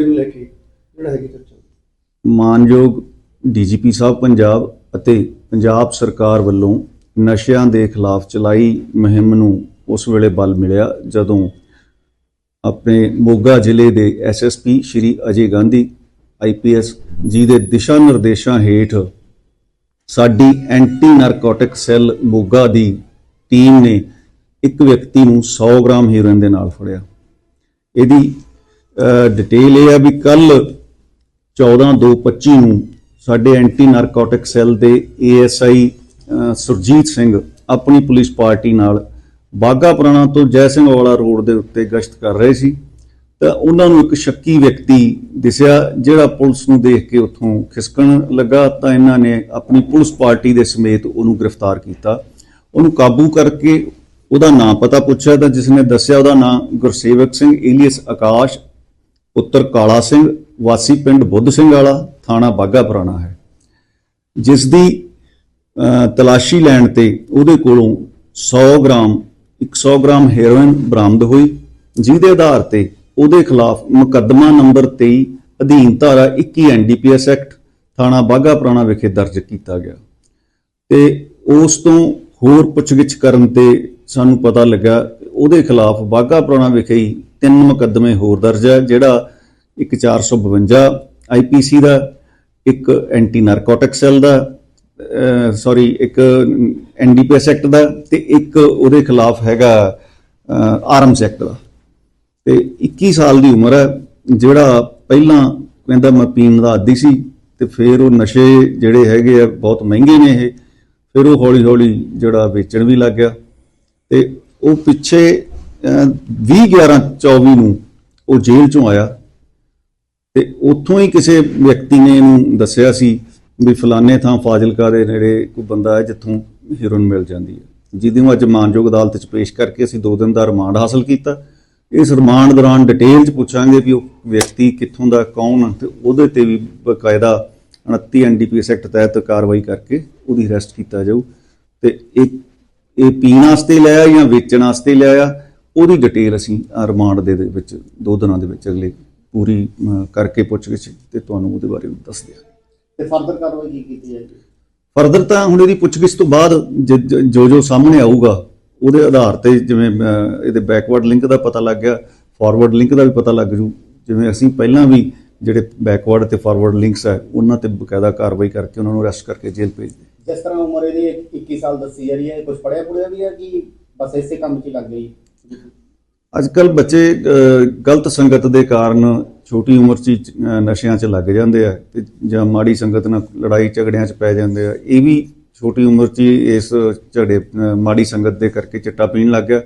ਇਸ ਮੁੱਦੇ ਨੂੰ ਲੈ ਕੇ ਜਿਹੜਾ ਹੈਗੀ ਚਰਚਾ। ਮਾਨਯੋਗ ਡੀਜੀਪੀ ਸਾਹਿਬ ਪੰਜਾਬ ਅਤੇ ਪੰਜਾਬ ਸਰਕਾਰ ਵੱਲੋਂ ਨਸ਼ਿਆਂ ਦੇ ਖਿਲਾਫ ਚਲਾਈ ਮੁਹਿੰਮ ਨੂੰ ਉਸ ਵੇਲੇ ਬਲ ਮਿਲਿਆ ਜਦੋਂ ਆਪਣੇ ਮੋਗਾ ਜ਼ਿਲ੍ਹੇ ਦੇ ਐਸਐਸਪੀ ਸ਼੍ਰੀ ਅਜੇ ਗਾਂਧੀ ਆਈਪੀਐਸ ਜੀ ਦੇ ਦਿਸ਼ਾ ਨਿਰਦੇਸ਼ਾਂ ਹੇਠ ਸਾਡੀ ਐਂਟੀ ਨਾਰਕੋਟਿਕ ਸੈੱਲ ਮੋਗਾ ਦੀ ਟੀਮ ਨੇ ਇੱਕ ਵਿਅਕਤੀ ਨੂੰ 100 ਗ੍ਰਾਮ ਹੀਰੋਇਨ ਦੇ ਨਾਲ ਫੜਿਆ। ਇਹਦੀ ਡਿਟੇਲ ਇਹ ਆ ਵੀ ਕੱਲ 14/2/25 ਨੂੰ ਸਾਡੇ ਐਂਟੀ ਨਾਰਕੋਟਿਕ ਸੈੱਲ ਦੇ ਏਐਸਆਈ ਸੁਰਜੀਤ ਸਿੰਘ ਆਪਣੀ ਪੁਲਿਸ ਪਾਰਟੀ ਨਾਲ ਬਾਗਾ ਪੁਰਾਣਾ ਤੋਂ ਜੈ ਸਿੰਘ ਵਾਲਾ ਰੋਡ ਦੇ ਉੱਤੇ ਗਸ਼ਤ ਕਰ ਰਹੇ ਸੀ। ਤਾਂ ਉਹਨਾਂ ਨੂੰ ਇੱਕ ਸ਼ੱਕੀ ਵਿਅਕਤੀ ਦਿਸਿਆ, ਜਿਹੜਾ ਪੁਲਿਸ ਨੂੰ ਦੇਖ ਕੇ ਉੱਥੋਂ ਖਿਸਕਣ ਲੱਗਾ, ਤਾਂ ਇਹਨਾਂ ਨੇ ਆਪਣੀ ਪੁਲਿਸ ਪਾਰਟੀ ਦੇ ਸਮੇਤ ਉਹਨੂੰ ਗ੍ਰਿਫਤਾਰ ਕੀਤਾ। ਉਹਨੂੰ ਕਾਬੂ ਕਰਕੇ ਉਹਦਾ ਨਾਂ ਪਤਾ ਪੁੱਛਿਆ, ਤਾਂ ਜਿਸ ਨੇ ਦੱਸਿਆ ਉਹਦਾ ਨਾਂ ਗੁਰਸੇਵਕ ਸਿੰਘ, ਏਲੀਅਸ ਆਕਾਸ਼ ਪੁੱਤਰ ਕਾਲਾ ਸਿੰਘ, ਵਾਸੀ ਪਿੰਡ ਬੁੱਧ ਸਿੰਘ ਵਾਲਾ, ਥਾਣਾ ਬਾਗਾ ਪੁਰਾਣਾ ਹੈ। ਜਿਸ ਦੀ ਤਲਾਸ਼ੀ ਲੈਣ ਤੇ ਉਹਦੇ ਕੋਲੋਂ 100 ਗ੍ਰਾਮ 100 ਗ੍ਰਾਮ ਹੈਰੋਇਨ ਬਰਾਮਦ ਹੋਈ, ਜਿਹਦੇ ਆਧਾਰ ਤੇ ਉਹਦੇ ਖਿਲਾਫ ਮੁਕੱਦਮਾ ਨੰਬਰ 23 ਅਧੀਨ ਧਾਰਾ 21 ਐਨਡੀਪੀਐਸ ਐਕਟ ਥਾਣਾ ਬਾਗਾ ਪੁਰਾਣਾ ਵਿਖੇ ਦਰਜ ਕੀਤਾ ਗਿਆ। ਤੇ ਉਸ ਤੋਂ ਹੋਰ ਪੁੱਛਗਿੱਛ ਕਰਨ ਤੇ ਸਾਨੂੰ ਪਤਾ ਲੱਗਾ ਉਹਦੇ ਖਿਲਾਫ ਬਾਗਾ ਪੁਰਾਣਾ ਵਿਖੇ ਹੀ ਤਿੰਨ ਮੁਕੱਦਮੇ ਹੋਰ ਦਰਜ ਹੈ ਜਿਹੜਾ ਇੱਕ 452 ਆਈਪੀਸੀ ਦਾ, ਇੱਕ ਐਂਟੀ ਨਾਰਕੋਟਿਕ ਸੈੱਲ ਦਾ ਸੌਰੀ ਇੱਕ ਐਨਡੀਪੀਐਸ ਐਕਟ ਦਾ ਤੇ ਇੱਕ ਉਹਦੇ ਖਿਲਾਫ ਹੈਗਾ ਆਰਮਸ ਐਕਟ ਦਾ। ਤੇ 21 ਸਾਲ ਦੀ ਉਮਰ ਹੈ ਜਿਹੜਾ ਪਹਿਲਾਂ ਕਹਿੰਦਾ ਮੈਂ ਪੀਣ ਦਾ ਆਦੀ ਸੀ ਤੇ ਫਿਰ ਉਹ ਨਸ਼ੇ ਜਿਹੜੇ ਹੈਗੇ ਆ, ਬਹੁਤ ਮਹਿੰਗੇ ਨੇ ਇਹ, ਫਿਰ ਉਹ ਹੌਲੀ ਹੌਲੀ ਜਿਹੜਾ ਵੇਚਣ ਵੀ ਲੱਗ ਗਿਆ। ਤੇ ਉਹ ਪਿੱਛੇ 20 11 24 ਨੂੰ ਉਹ ਜੇਲ੍ਹ ਚੋਂ ਆਇਆ ਤੇ ਉੱਥੋਂ ਹੀ ਕਿਸੇ ਵਿਅਕਤੀ ਨੇ ਇਹਨੂੰ ਦੱਸਿਆ ਸੀ ਵੀ ਫਲਾਣੇ ਥਾਂ ਫਾਜ਼ਿਲਕਾ ਦੇ ਨੇੜੇ ਕੋਈ ਬੰਦਾ ਹੈ ਜਿੱਥੋਂ ਹੀਰੋਇਨ ਮਿਲ ਜਾਂਦੀ ਹੈ। ਜਿਹਦੇ ਨੂੰ ਅੱਜ ਮਾਨਯੋਗ ਅਦਾਲਤ 'ਚ ਪੇਸ਼ ਕਰਕੇ ਅਸੀਂ 2 ਦਿਨ ਦਾ ਰਿਮਾਂਡ ਹਾਸਲ ਕੀਤਾ। ਇਸ ਰਿਮਾਂਡ ਦੌਰਾਨ ਡਿਟੇਲ 'ਚ ਪੁੱਛਾਂਗੇ ਵੀ ਉਹ ਵਿਅਕਤੀ ਕਿੱਥੋਂ ਦਾ, ਕੌਣ ਹੈ ਤੇ ਉਹਦੇ ਤੇ ਵੀ ਬਕਾਇਦਾ 29 ਐਨਡੀਪੀਐਸ ਐਕਟ ਤਹਿਤ ਕਾਰਵਾਈ ਕਰਕੇ ਉਹਦੀ ਅਰੈਸਟ ਕੀਤਾ ਜਾਊ। ਤੇ ਇਹ ਇਹ ਪੀਣ ਵਾਸਤੇ ਲਿਆ ਜਾਂ ਵੇਚਣ ਵਾਸਤੇ ਲਿਆ ਉਹਦੀ ਡਿਟੇਲ ਅਸੀਂ ਰਿਮਾਂਡ ਦੇ ਦੇ ਵਿੱਚ ਦੋ ਦਿਨਾਂ ਦੇ ਵਿੱਚ ਅਗਲੇ ਪੂਰੀ ਕਰਕੇ ਪੁੱਛਗਿੱਛ ਤੇ ਤੁਹਾਨੂੰ ਉਹਦੇ ਬਾਰੇ ਦੱਸ ਦਿਆਂਗੇ। ਤੇ ਫਰਦਰ ਕਾਰਵਾਈ ਕੀ ਕੀਤੀ ਜਾਏਗੀ? ਫਰਦਰ ਤਾਂ ਹੁਣ ਇਹਦੀ ਪੁੱਛਗਿੱਛ ਤੋਂ ਬਾਅਦ ਜ- ਜ- ਸਾਹਮਣੇ ਆਊਗਾ ਉਹਦੇ ਆਧਾਰ ਤੇ ਜਿਵੇਂ ਇਹਦੇ ਬੈਕਵਰਡ ਲਿੰਕ ਦਾ ਪਤਾ ਲੱਗ ਗਿਆ ਫਾਰਵਰਡ ਲਿੰਕ ਦਾ ਵੀ ਪਤਾ ਲੱਗ ਜੂ। ਜਿਵੇਂ ਅਸੀਂ ਪਹਿਲਾਂ ਵੀ ਜਿਹੜੇ ਬੈਕਵਰਡ ਤੇ ਫਾਰਵਰਡ ਲਿੰਕਸ ਹੈ ਉਹਨਾਂ ਤੇ ਬਕਾਇਦਾ ਕਾਰਵਾਈ ਕਰਕੇ ਉਹਨਾਂ ਨੂੰ ਅਰੈਸਟ ਕਰਕੇ ਜੇਲ੍ਹ ਭੇਜ ਦੇ ਜਿਸ ਤਰ੍ਹਾਂ ਉਮਰ ਇਹਦੀ 21 ਸਾਲ ਦੱਸੀ ਜਾ ਰਹੀ ਹੈ ਕੁਝ ਪੜਿਆ ਪੜਿਆ ਵੀ ਹੈ ਕਿ ਬਸ ਇਸੇ ਕੰਮ 'ਚ ਲੱਗ ਗਈ? ਅੱਜ ਕੱਲ ਬੱਚੇ ਗਲਤ ਸੰਗਤ ਦੇ ਕਾਰਨ ਛੋਟੀ ਉਮਰ 'ਚ ਹੀ, ਨਸ਼ਿਆਂ 'ਚ ਲੱਗ ਜਾਂਦੇ ਆ ਤੇ ਜਾਂ ਮਾੜੀ ਸੰਗਤ ਨਾਲ ਲੜਾਈ ਝਗੜਿਆਂ 'ਚ ਪੈ ਜਾਂਦੇ ਆ। ਇਹ ਵੀ ਛੋਟੀ ਉਮਰ 'ਚ ਹੀ ਇਸ ਝਗੜੇ ਮਾੜੀ ਸੰਗਤ ਦੇ ਕਰਕੇ ਚਿੱਟਾ ਪੀਣ ਲੱਗ ਗਿਆ।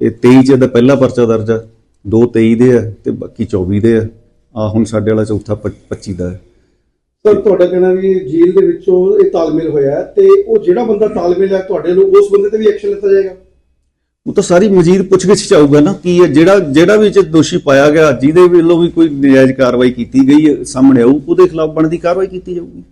ਇਹ 23 'ਚ ਦਾ ਪਹਿਲਾ ਪਰਚਾ ਦਰਜ ਆ। ਦੋ 23 ਦੇ ਆ ਤੇ ਬਾਕੀ 24 ਦੇ ਆ। ਆ ਹੁਣ ਸਾਡੇ ਵਾਲਾ ਚੌਥਾ ਪ- 25 ਦਾ ਹੈ। ਸਰ ਤੁਹਾਡਾ ਕਹਿਣਾ ਵੀ ਜੇਲ੍ਹ ਦੇ ਵਿੱਚੋਂ ਇਹ ਤਾਲਮੇਲ ਹੋਇਆ ਹੈ ਤੇ ਉਹ ਜਿਹੜਾ ਬੰਦਾ ਤਾਲਮੇਲ ਹੈ ਤੁਹਾਡੇ ਨੂੰ ਉਸ ਬੰਦੇ ਤੇ ਵੀ ਐਕਸ਼ਨ ਲਿੱਤਾ ਜਾਏਗਾ? ਉਹ ਤਾਂ ਸਾਰੀ ਮਜ਼ੀਦ ਪੁੱਛਗਿੱਛ ਚ ਨਾ ਕੀ ਹੈ ਜਿਹੜਾ ਜਿਹੜਾ ਵੀ ਇਹ 'ਚ ਦੋਸ਼ੀ ਪਾਇਆ ਗਿਆ ਜਿਹਦੇ ਵੱਲੋਂ ਵੀ ਕੋਈ ਨਜਾਇਜ਼ ਕਾਰਵਾਈ ਕੀਤੀ ਗਈ ਹੈ, ਸਾਹਮਣੇ ਆਊ ਉਹਦੇ ਖਿਲਾਫ ਬਣਦੀ ਕਾਰਵਾਈ ਕੀਤੀ ਜਾਊਗੀ।